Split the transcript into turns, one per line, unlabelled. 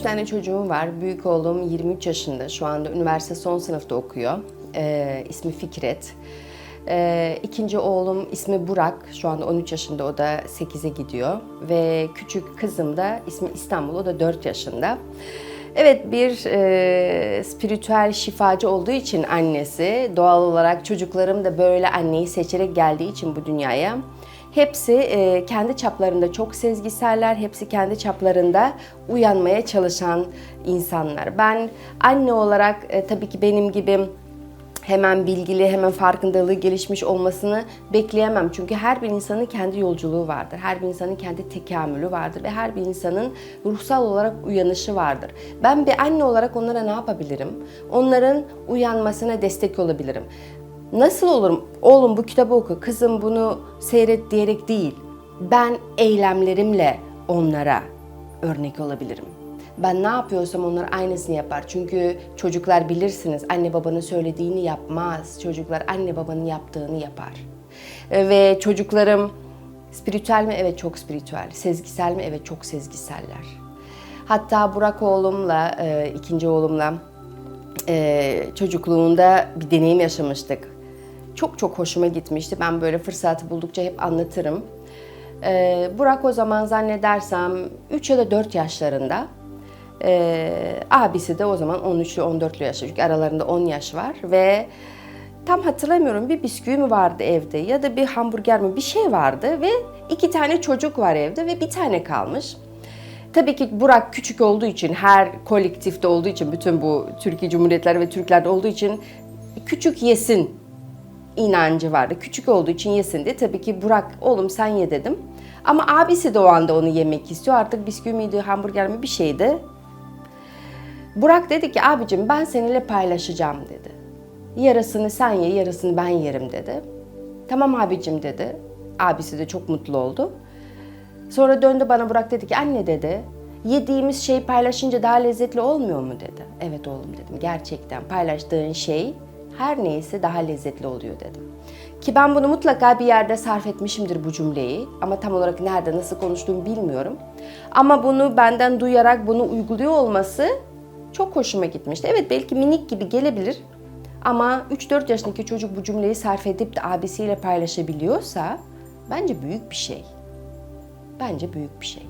üç tane çocuğum var. Büyük oğlum 23 yaşında. Şu anda üniversite son sınıfta okuyor. Ee, ismi Fikret. Ee, ikinci oğlum ismi Burak. Şu anda 13 yaşında. O da 8'e gidiyor. Ve küçük kızım da ismi İstanbul. O da 4 yaşında. Evet bir e, spiritüel şifacı olduğu için annesi doğal olarak çocuklarım da böyle anneyi seçerek geldiği için bu dünyaya hepsi e, kendi çaplarında çok sezgiseller, hepsi kendi çaplarında uyanmaya çalışan insanlar. Ben anne olarak e, tabii ki benim gibi hemen bilgili, hemen farkındalığı gelişmiş olmasını bekleyemem. Çünkü her bir insanın kendi yolculuğu vardır. Her bir insanın kendi tekamülü vardır ve her bir insanın ruhsal olarak uyanışı vardır. Ben bir anne olarak onlara ne yapabilirim? Onların uyanmasına destek olabilirim. Nasıl olurum? Oğlum bu kitabı oku, kızım bunu seyret diyerek değil. Ben eylemlerimle onlara örnek olabilirim. Ben ne yapıyorsam onlar aynısını yapar. Çünkü çocuklar bilirsiniz anne babanın söylediğini yapmaz. Çocuklar anne babanın yaptığını yapar. Ve çocuklarım spiritüel mi? Evet çok spiritüel. Sezgisel mi? Evet çok sezgiseller. Hatta Burak oğlumla, e, ikinci oğlumla e, çocukluğunda bir deneyim yaşamıştık. Çok çok hoşuma gitmişti. Ben böyle fırsatı buldukça hep anlatırım. E, Burak o zaman zannedersem 3 ya da 4 yaşlarında. E, abisi de o zaman 13'lü 14'lü yaşta. Çünkü aralarında 10 yaş var ve tam hatırlamıyorum bir bisküvi mi vardı evde ya da bir hamburger mi bir şey vardı ve iki tane çocuk var evde ve bir tane kalmış. Tabii ki Burak küçük olduğu için, her kolektifte olduğu için, bütün bu Türkiye Cumhuriyetleri ve Türklerde olduğu için küçük yesin inancı vardı. Küçük olduğu için yesin diye tabii ki Burak oğlum sen ye dedim. Ama abisi de o anda onu yemek istiyor. Artık bisküvi miydi, hamburger mi bir şeydi. Burak dedi ki abicim ben seninle paylaşacağım dedi. Yarısını sen ye, yarısını ben yerim dedi. Tamam abicim dedi. Abisi de çok mutlu oldu. Sonra döndü bana Burak dedi ki anne dedi yediğimiz şey paylaşınca daha lezzetli olmuyor mu dedi. Evet oğlum dedim gerçekten paylaştığın şey her neyse daha lezzetli oluyor dedim. Ki ben bunu mutlaka bir yerde sarf etmişimdir bu cümleyi ama tam olarak nerede nasıl konuştuğumu bilmiyorum. Ama bunu benden duyarak bunu uyguluyor olması çok hoşuma gitmişti. Evet belki minik gibi gelebilir ama 3-4 yaşındaki çocuk bu cümleyi sarf edip de abisiyle paylaşabiliyorsa bence büyük bir şey. Bence büyük bir şey.